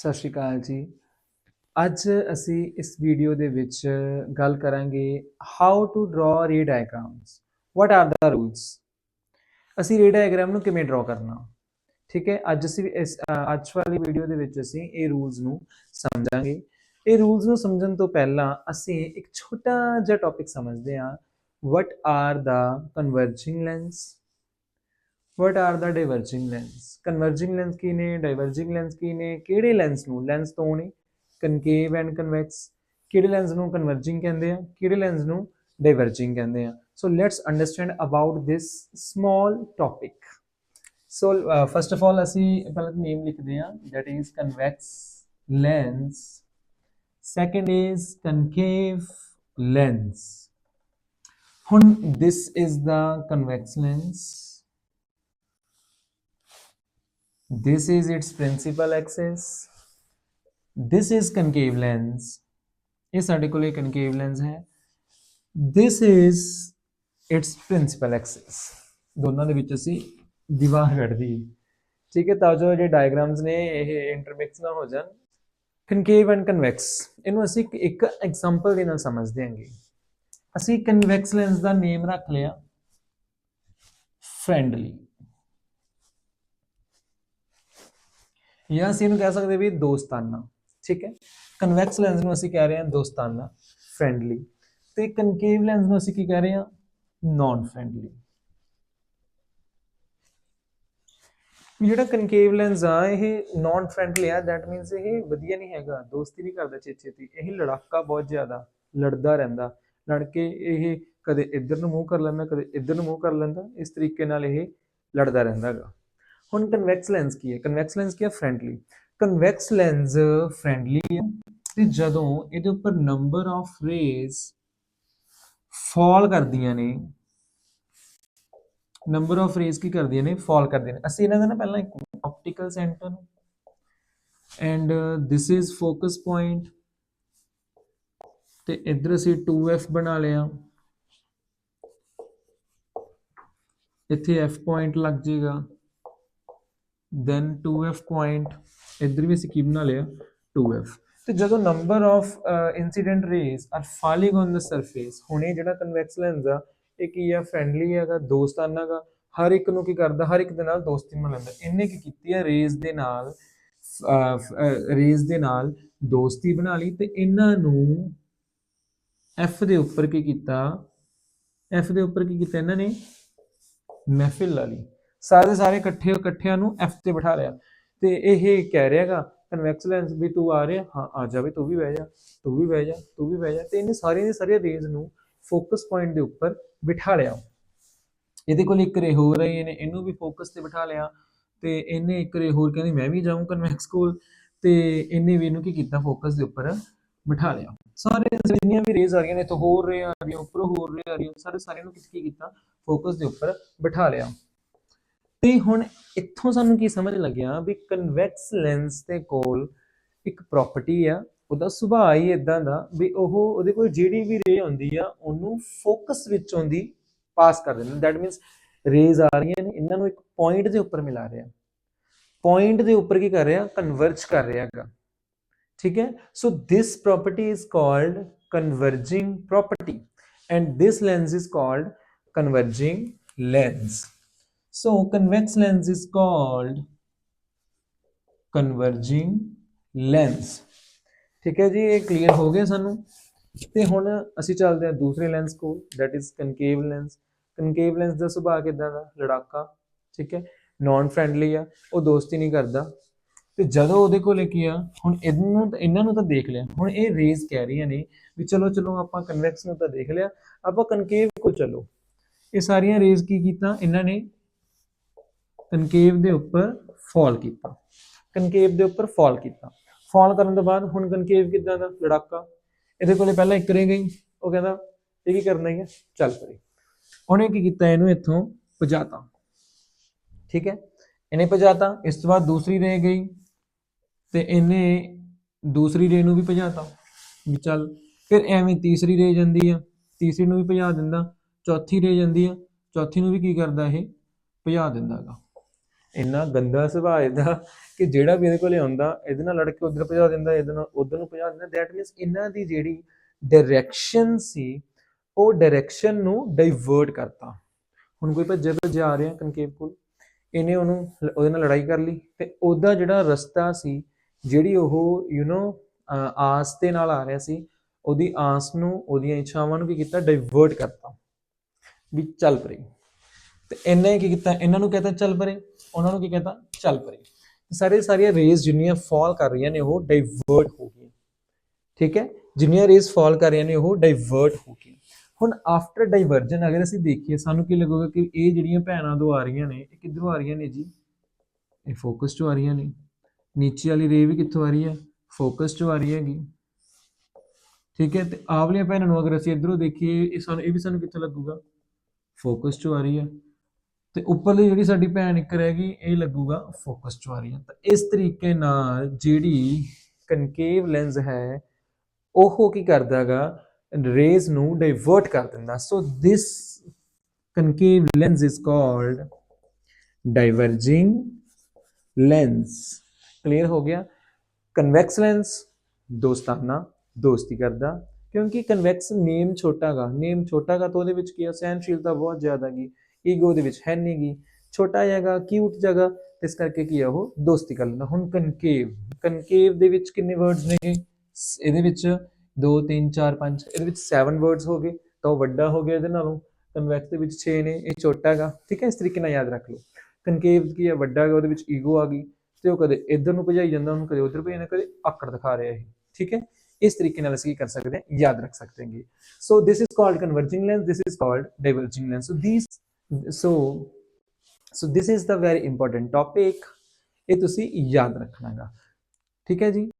ਸਤਿ ਸ਼੍ਰੀ ਅਕਾਲ ਜੀ। ਅੱਜ ਅਸੀਂ ਇਸ ਵੀਡੀਓ ਦੇ ਵਿੱਚ ਗੱਲ ਕਰਾਂਗੇ how to draw ray diagrams what are the rules ਅਸੀਂ ਰੇ ਡਾਇਗ੍ਰਾਮ ਨੂੰ ਕਿਵੇਂ ਡਰਾ ਕਰਨਾ? ਠੀਕ ਹੈ, ਅੱਜ ਅਸੀਂ ਇਸ ਅੱਜ ਵਾਲੀ ਵੀਡੀਓ ਦੇ ਵਿੱਚ ਅਸੀਂ ਇਹ ਰੂਲਸ ਨੂੰ ਸਮਝਾਂਗੇ। ਇਹ ਰੂਲਸ ਨੂੰ ਸਮਝਣ ਤੋਂ ਪਹਿਲਾਂ ਅਸੀਂ ਇੱਕ ਛੋਟਾ ਜਿਹਾ ਟੌਪਿਕ ਸਮਝਦੇ ਹਾਂ। What are the converging lens what are the diverging lens converging lens ਕੀ ਨੇ ਡਾਈਵਰਜਿੰਗ ਲੈਂਸ ਕੀ ਨੇ ਕਿਹੜੇ ਲੈਂਸ ਨੂੰ ਲੈਂਸ ਤੋਂ ਨੇ ਕਨਕੇਵ ਐਂਡ ਕਨਵੈਕਸ ਕਿਹੜੇ ਲੈਂਸ ਨੂੰ ਕਨਵਰਜਿੰਗ ਕਹਿੰਦੇ ਆ ਕਿਹੜੇ ਲੈਂਸ ਨੂੰ ਡਾਈਵਰਜਿੰਗ ਕਹਿੰਦੇ ਆ so let's understand about this small topic so first of all ਅਸੀਂ ਪਹਿਲਾਂ ਨੇਮ ਲਿਖਦੇ ਆ that is convex lens second is concave lens this is the convex lens this is its principal axis. This is concave lens. ਇਹ ਸਾਡੇ ਕੋਲ ਇੱਕ concave lens ਹੈ this is its principal axis. ਦੋਨਾਂ ਦੇ ਵਿੱਚ ਅਸੀਂ ਦੀਵਾਰ ਕੱਢਦੀ ਠੀਕ ਹੈ ਤਾਂ ਜੋ ਜਿਹੜੇ ਡਾਇਗਰਾਮਸ ਨੇ ਇਹ ਇੰਟਰਮਿਕਸ ਨਾ ਹੋ ਜਾਣ ਕਨਕੇਵ ਐਂਡ ਕਨਵੈਕਸ ਇਹਨੂੰ ਅਸੀਂ ਇੱਕ- ਇੱਕ ਐਗਜ਼ਾਮਪਲ ਦੇ ਨਾਲ ਸਮਝਦੇ ਹਾਂਗੇ ਅਸੀਂ ਕਨਵੈਕਸ ਲੈਂਸ ਦਾ ਨੇਮ ਰੱਖ ਲਿਆ ਫ੍ਰੈਂਡਲੀ ਜਾਂ ਅਸੀਂ ਇਹਨੂੰ ਕਹਿ ਸਕਦੇ ਵੀ ਦੋਸਤਾਨਾ, ਠੀਕ ਹੈ? ਕਨਵੈਕਸ ਲੈਂਸ ਨੂੰ ਅਸੀਂ ਕਹਿ ਰਹੇ ਹਾਂ ਦੋਸਤਾਨਾ ਫ੍ਰੈਂਡਲੀ ਤੇ ਕਨਕੇਵ ਲੈਂਸ ਨੂੰ ਅਸੀਂ ਕੀ ਕਹਿ ਰਹੇ ਹਾਂ? ਨਾਨ ਫ੍ਰੈਂਡਲੀ ਜਿਹੜਾ ਕਨਕੇਵ ਲੈਂਸ ਆ, ਇਹ ਨਾਨ ਫ੍ਰੈਂਡਲੀ ਆ ਦੈਟ ਮੀਨਸ ਇਹ ਵਧੀਆ ਨਹੀਂ ਹੈਗਾ, ਦੋਸਤੀ ਨਹੀਂ ਕਰਦਾ ਛੇ ਦੀ ਇਹ ਲੜਾਕਾ ਬਹੁਤ ਜ਼ਿਆਦਾ ਲੜਦਾ ਰਹਿੰਦਾ। ਲੜ ਕੇ ਇਹ ਕਦੇ ਇੱਧਰ ਨੂੰ ਮੂੰਹ ਕਰ ਲੈਂਦਾ, ਕਦੇ ਇੱਧਰ ਨੂੰ ਮੂੰਹ ਕਰ ਲੈਂਦਾ, ਇਸ ਤਰੀਕੇ ਨਾਲ ਇਹ ਲੜਦਾ ਰਹਿੰਦਾ ਹੈਗਾ। ਹੁਣ ਕਨਵੈਕਸ ਲੈਂਸ ਕੀ ਹੈ? ਕਨਵੈਕਸ ਲੈਂਸ ਕੀ ਹੈ? ਫ੍ਰੈਂਡਲੀ ਕਨਵੈਕਸ ਲੈਂਸ ਫ੍ਰੈਂਡਲੀ ਹੈ ਤੇ ਜਦੋਂ ਇਹਦੇ ਉੱਪਰ ਨੰਬਰ ਆਫ ਰੇਜ਼ ਫਾਲ ਕਰਦੀਆਂ ਨੇ ਨੰਬਰ ਆਫ ਰੇਜ਼ ਕੀ ਕਰਦੀਆਂ ਨੇ? ਫਾਲ ਕਰਦੀਆਂ ਨੇ। ਅਸੀਂ ਇਹਨਾਂ ਦਾ ਨਾ ਪਹਿਲਾਂ ਇੱਕ optical centre and this is focus point ਤੇ ਇੱਧਰ ਅਸੀਂ 2f ਬਣਾ ਲਿਆ। ਇੱਥੇ f ਪੁਆਇੰਟ ਲੱਗ ਜਾਏਗਾ ਦੈਨ 2f ਪੁਆਇੰਟ ਇੱਧਰ ਵੀ ਅਸੀਂ ਕੀ ਬਣਾ ਲਿਆ 2f ਤੇ ਜਦੋਂ number of incident rays are falling on the surface ਹੁਣ ਇਹ ਜਿਹੜਾ ਕਨਵੈਕਸ ਲੈਂਸ ਆ, ਇਹ ਕੀ ਆ? ਫ੍ਰੈਂਡਲੀ ਹੈਗਾ ਦੋਸਤਾਨਾ ਗਾ ਹਰ ਇੱਕ ਨੂੰ ਕੀ ਕਰਦਾ? ਹਰ ਇੱਕ ਦੇ ਨਾਲ ਦੋਸਤੀ ਬਣਾ ਲੈਂਦਾ। ਇਹਨੇ ਕੀ ਕੀਤੀ ਹੈ ਰੇਜ਼ ਦੇ ਨਾਲ ਰੇਜ਼ ਦੇ ਨਾਲ ਦੋਸਤੀ ਬਣਾ ਲਈ ਤੇ ਇਹਨਾਂ ਨੂੰ ਐਫ ਦੇ ਉੱਪਰ ਕੀ ਕੀਤਾ? ਐਫ ਦੇ ਉੱਪਰ ਕੀ ਕੀਤਾ ਇਹਨਾਂ ਨੇ? ਮਹਿਫਿਲ ਲਾ ਲਈ। ਸਾਰੇ ਸਾਰੇ ਇਕੱਠੇ ਇਕੱਠਿਆਂ ਨੂੰ ਐਫ ਤੇ ਬਿਠਾ ਲਿਆ। ਤੇ ਇਹ ਕਹਿ ਰਿਹਾਗਾ ਕਨਵੈਕਸ ਲੈਂਸ ਵੀ ਤੂੰ ਆ ਰਿਹਾ, ਹਾਂ, ਆ ਜਾ ਵੀ ਤੂੰ ਵੀ ਬਹਿ ਜਾ, ਤੂੰ ਵੀ ਬਹਿ ਜਾ, ਤੂੰ ਵੀ ਬਹਿ ਜਾ। ਤੇ ਇਹਨੇ ਸਾਰੀਆਂ ਦੀ ਸਾਰੀਆਂ ਰੇਜ਼ ਨੂੰ ਫੋਕਸ ਪੁਆਇੰਟ ਦੇ ਉੱਪਰ ਬਿਠਾ ਲਿਆ। ਇਹਦੇ ਕੋਲ ਇੱਕ ਰੇ ਹੋਰ ਹੈ ਇਹਨੇ ਇਹਨੂੰ ਵੀ ਫੋਕਸ ਤੇ ਬਿਠਾ ਲਿਆ। ਤੇ ਇਹਨੇ ਇੱਕ ਰੇ ਹੋਰ ਕਹਿੰਦੀ, ਮੈਂ ਵੀ ਜਾਊਂ ਕਨਵੈਕਸ ਕੋਲ। ਤੇ ਇਹਨੇ ਵੀ ਇਹਨੂੰ ਕੀ ਕੀਤਾ ਫੋਕਸ ਦੇ ਉੱਪਰ ਬਿਠਾ ਲਿਆ। ਸਾਰੇ ਜਿੰਨੀਆਂ ਵੀ ਰੇਜ਼ ਆ ਰਹੀਆਂ ਨੇ ਤੋਂ ਹੋਰ ਰੇ ਆ ਰਹੀਆਂ, ਉੱਪਰੋਂ ਹੋਰ ਰੇ ਆ ਰਹੀਆਂ, ਸਾਰੇ ਸਾਰਿਆਂ ਨੂੰ ਕੀ ਕੀਤਾ ਫੋਕਸ ਦੇ ਉੱਪਰ ਬਿਠਾ ਲਿਆ। ਤੇ ਹੁਣ ਇੱਥੋਂ ਸਾਨੂੰ ਕੀ ਸਮਝ ਲੱਗਿਆ ਵੀ ਕਨਵੈਕਸ ਲੈਂਸ ਦੇ ਕੋਲ ਇੱਕ ਪ੍ਰਾਪਰਟੀ ਆ, ਉਹਦਾ ਸੁਭਾਅ ਹੀ ਇਦਾਂ ਦਾ ਵੀ ਉਹ ਉਹਦੇ ਕੋਲ ਜਿਹੜੀ ਵੀ ਰੇ ਆਉਂਦੀ ਆ, ਉਹਨੂੰ ਫੋਕਸ ਵਿੱਚੋਂ ਦੀ ਪਾਸ ਕਰ ਦਿੰਦਾ ਦੈਟ ਮੀਨਸ ਰੇਜ਼ ਆ ਰਹੀਆਂ ਨੇ, ਇਹਨਾਂ ਨੂੰ ਇੱਕ ਪੁਆਇੰਟ ਦੇ ਉੱਪਰ ਮਿਲਾ ਰਿਹਾ। ਪੁਆਇੰਟ ਦੇ ਉੱਪਰ ਕੀ ਕਰ ਰਿਹਾ? ਕਨਵਰਜ ਕਰ ਰਿਹਾ ਹੈਗਾ। ਠੀਕ ਹੈ? So this property is called converging property and this lens is called converging lens so, convex lens is called converging lens. ਠੀਕ ਹੈ ਜੀ, ਇਹ ਕਲੀਅਰ ਹੋ ਗਿਆ ਸਾਨੂੰ। ਤੇ ਹੁਣ ਅਸੀਂ ਚੱਲਦੇ ਹਾਂ ਦੂਸਰੇ ਲੈਂਸ ਕੋਲ, that is concave lens concave lens ਦਾ ਸੁਭਾਅ ਕਿਦਾਂ ਦਾ? ਲੜਾਕਾ, ਠੀਕ ਹੈ? ਨਾਨ ਫ੍ਰੈਂਡਲੀ ਆ, ਉਹ ਦੋਸਤੀ ਨਹੀਂ ਕਰਦਾ। ਤੇ ਜਦੋਂ ਉਹਦੇ ਕੋਲੇ ਕੀ ਆ, ਹੁਣ ਇਹਨੂੰ ਤਾਂ ਇਹਨਾਂ ਨੂੰ ਤਾਂ ਦੇਖ ਲਿਆ। ਹੁਣ ਇਹ ਰੇਜ਼ ਕਹਿ ਰਹੀਆਂ ਨੇ ਵੀ ਚਲੋ ਚਲੋ, ਆਪਾਂ ਕਨਵੈਕਸ ਨੂੰ ਤਾਂ ਦੇਖ ਲਿਆ। ਆਪਾਂ ਕਨਕੇਵ ਕੋਲ ਚਲੋ। ਇਹ ਸਾਰੀਆਂ ਰੇਜ਼ ਕੀ ਕੀਤਾ? ਇਹਨਾਂ ਨੇ ਕਨਕੇਵ ਦੇ ਉੱਪਰ ਫਾਲ ਕੀਤਾ। ਕਨਕੇਵ ਦੇ ਉੱਪਰ ਫਾਲ ਕੀਤਾ। ਫਾਲ ਕਰਨ ਤੋਂ ਬਾਅਦ ਹੁਣ ਕਨਕੇਵ ਕਿਦਾਂ ਦਾ? ਲੜਾਕਾ। ਇਹਦੇ ਕੋਲੇ ਪਹਿਲਾਂ ਇੱਕ ਰੇ ਗਈ ਉਹ ਕਹਿੰਦਾ, ਇਹ ਕੀ ਕਰਨਾ ਹੈ ਚੱਲ ਪਰੇ। ਉਹਨੇ ਕੀ ਕੀਤਾ? ਇਹਨੂੰ ਇੱਥੋਂ ਭਜਾਤਾ। ਠੀਕ ਹੈ? ਇਹਨੇ ਭਜਾਤਾ। ਇਸ ਤੋਂ ਬਾਅਦ ਦੂਸਰੀ ਰੇ ਗਈ ਤੇ ਇਹਨੇ ਦੂਸਰੀ ਰੇ ਨੂੰ ਵੀ ਭਜਾਤਾ। ਵੀ ਚੱਲ। ਫਿਰ ਐਵੇਂ ਤੀਸਰੀ ਰੇ ਜਾਂਦੀ ਆ। ਤੀਸਰੀ ਨੂੰ ਵੀ ਭਜਾ ਦਿੰਦਾ। ਚੌਥੀ ਰੇ ਜਾਂਦੀ ਆ। ਚੌਥੀ ਨੂੰ ਵੀ ਕੀ ਕਰਦਾ ਇਹ? ਭਜਾ ਦਿੰਦਾਗਾ। ਇੰਨਾ ਗੰਦਾ ਸੁਭਾਅ ਇਹਦਾ ਕਿ ਜਿਹੜਾ ਵੀ ਇਹਦੇ ਕੋਲੇ ਆਉਂਦਾ, ਇਹਦੇ ਨਾਲ ਲੜ ਕੇ ਉਧਰ ਭਜਾ ਦਿੰਦਾ, ਇਹਦੇ ਨਾਲ ਉਧਰ ਨੂੰ ਭਜਾ ਦਿੰਦਾ। ਦੈਟ ਮੀਨਸ ਇਹਨਾਂ ਦੀ ਜਿਹੜੀ ਡਾਇਰੈਕਸ਼ਨ ਸੀ, ਉਹ ਡਾਇਰੈਕਸ਼ਨ ਨੂੰ ਡਾਈਵਰਟ ਕਰਤਾ। ਹੁਣ ਕੋਈ ਭੱਜੇ ਭੱਜੇ ਆ ਰਿਹਾ ਕਨਕੇਵ ਕੋਲ, ਇਹਨੇ ਉਹਨੂੰ ਲ- ਉਹਦੇ ਨਾਲ ਲੜਾਈ ਕਰ ਲਈ ਤੇ ਉਹਦਾ ਜਿਹੜਾ ਰਸਤਾ ਸੀ, ਜਿਹੜੀ ਉਹ ਯੂ نو ਆਸ ਦੇ ਨਾਲ ਆ ਰਿਹਾ ਸੀ, ਉਹਦੀ ਆਸ ਨੂੰ, ਉਹਦੀਆਂ ਇੱਛਾਵਾਂ ਨੂੰ ਕੀ ਕੀਤਾ ਡਾਈਵਰਟ ਕਰਤਾ। ਵੀ ਚੱਲ ਪਰੇ। ਤੇ ਇਹਨੇ ਕੀ ਕੀਤਾ? ਇਹਨਾਂ ਨੂੰ ਕਹਤਾ ਚੱਲ ਪਰੇ। ਉਹਨਾਂ ਨੂੰ ਕੀ ਕਹਤਾ ਚੱਲ ਪਰੇ। ਸਾਰੇ ਸਾਰੀਆਂ ਰੇਜ਼ ਜਿੰਨੀਆਂ ਫਾਲ ਕਰ ਰਹੀਆਂ ਨੇ, ਉਹ ਡਾਈਵਰਟ ਹੋ ਗਈਆਂ। ਠੀਕ ਹੈ? ਜਿੰਨੀਆਂ ਰੇਜ਼ ਫਾਲ ਕਰ ਰਹੀਆਂ ਨੇ, ਉਹ ਡਾਈਵਰਟ ਹੋ ਗਈਆਂ। ਹੁਣ ਆਫਟਰ ਡਾਈਵਰਜਨ ਅਗਰ ਅਸੀਂ ਦੇਖੀਏ, ਸਾਨੂੰ ਕੀ ਲੱਗੂਗਾ ਕਿ ਇਹ ਜਿਹੜੀਆਂ ਭੈਣਾਂ ਦੋ ਆ ਰਹੀਆਂ ਨੇ, ਇਹ ਕਿੱਧਰੋਂ ਆ ਰਹੀਆਂ ਨੇ ਜੀ? ਇਹ ਫੋਕਸ ਤੋਂ ਆ ਰਹੀਆਂ ਨੇ। ਨੀਚੇ ਵਾਲੀ ਰੇ ਵੀ ਕਿੱਥੋਂ ਆ ਰਹੀ ਹੈ? ਫੋਕਸ ਤੋਂ ਆ ਰਹੀ ਹੈਗੀ। ਠੀਕ ਹੈ? ਤੇ ਆਹ ਵਾਲੀਆਂ ਭੈਣਾਂ ਨੂੰ ਅਗਰ ਅਸੀਂ ਇਧਰੋਂ ਦੇਖੀਏ, ਇਹ ਸਾਨੂੰ, ਇਹ ਵੀ ਸਾਨੂੰ ਕਿੱਥੋਂ ਲੱਗੂਗਾ? ਫੋਕਸ ਤੋਂ ਆ ਰਹੀ ਹੈ। ਤੇ ਉੱਪਰਲੀ ਜਿਹੜੀ ਸਾਡੀ ਭੈਣ ਇੱਕ ਰਹਿ ਗਈ, ਇਹ ਲੱਗੂਗਾ ਫੋਕਸ ਤੋਂ ਤਾਂ ਇਸ ਤਰੀਕੇ ਨਾਲ ਜਿਹੜੀ ਕਨਕੇਵ ਲੈਂਸ ਹੈ, ਉਹ ਕੀ ਕਰਦਾਗਾ ਰੇਜ਼ ਨੂੰ ਡਾਈਵਰਟ ਕਰ ਦਿੰਦਾ। So this concave lens is called diverging lens clear ਹੋ ਗਿਆ? ਕਨਵੈਕਸ ਲੈਂਸ ਦੋਸਤਾਨਾ, ਦੋਸਤੀ ਕਰਦਾ। ਕਿਉਂਕਿ ਕਨਵੈਕਸ ਨੇਮ ਛੋਟਾਗਾ। ਨੇਮ ਛੋਟਾਗਾ ਤਾਂ ਉਹਦੇ ਵਿੱਚ ਕੀ ਹੈ ਸਹਿਨਸ਼ੀਲਤਾ ਬਹੁਤ ਜ਼ਿਆਦਾ ਗੀ। ਈਗੋ ਦੇ ਵਿੱਚ ਹੈ ਨਹੀਂ ਗੀ। ਛੋਟਾ ਹੈਗਾ ਕਿਊਟ ਜਗਾ ਤੇ ਇਸ ਕਰਕੇ ਕੀ ਹੈ ਉਹ ਦੋਸਤੀ ਕਰ ਲੈਂਦਾ। ਹੁਣ ਕਨਕੇਵ ਕਨਕੇਵ ਦੇ ਵਿੱਚ ਕਿੰਨੇ ਵਰਡਸ ਨੇਗੇ ਸ- ਇਹਦੇ ਵਿੱਚ 2 3 4 5 ਇਹਦੇ ਵਿੱਚ 7 ਵਰਡਸ ਹੋ ਗਏ। ਤਾਂ ਉਹ ਵੱਡਾ ਹੋ ਗਿਆ ਇਹਦੇ ਨਾਲੋਂ। ਕਨਵੈਕਸ ਦੇ ਵਿੱਚ 6 ਨੇ, ਇਹ ਛੋਟਾ ਹੈਗਾ ਠੀਕ ਹੈ, ਇਸ ਤਰੀਕੇ ਨਾਲ ਯਾਦ ਰੱਖ ਲਓ। ਕਨਕੇਵ ਕੀ ਹੈ ਵੱਡਾ ਹੈਗਾ ਉਹਦੇ ਵਿੱਚ ਈਗੋ ਆ ਗਈ। ਤੇ ਉਹ ਕਦੇ ਇੱਧਰ ਨੂੰ ਭਜਾਈ ਜਾਂਦਾ, ਉਹਨੂੰ ਕਦੇ ਉੱਧਰ ਭਜਾਈ ਕਦੇ ਆਕੜ ਦਿਖਾ ਰਿਹਾ ਇਹ। ਠੀਕ ਹੈ? ਇਸ ਤਰੀਕੇ ਨਾਲ ਅਸੀਂ ਕੀ ਕਰ ਸਕਦੇ ਹਾਂ? ਯਾਦ ਰੱਖ ਸਕਦੇ ਹਾਂ so this is called converging lens this is called diverging lens so these so so this is the very important topic ਇਹ ਤੁਸੀਂ ਯਾਦ ਰੱਖਣਾਗਾ ਠੀਕ ਹੈ ਜੀ?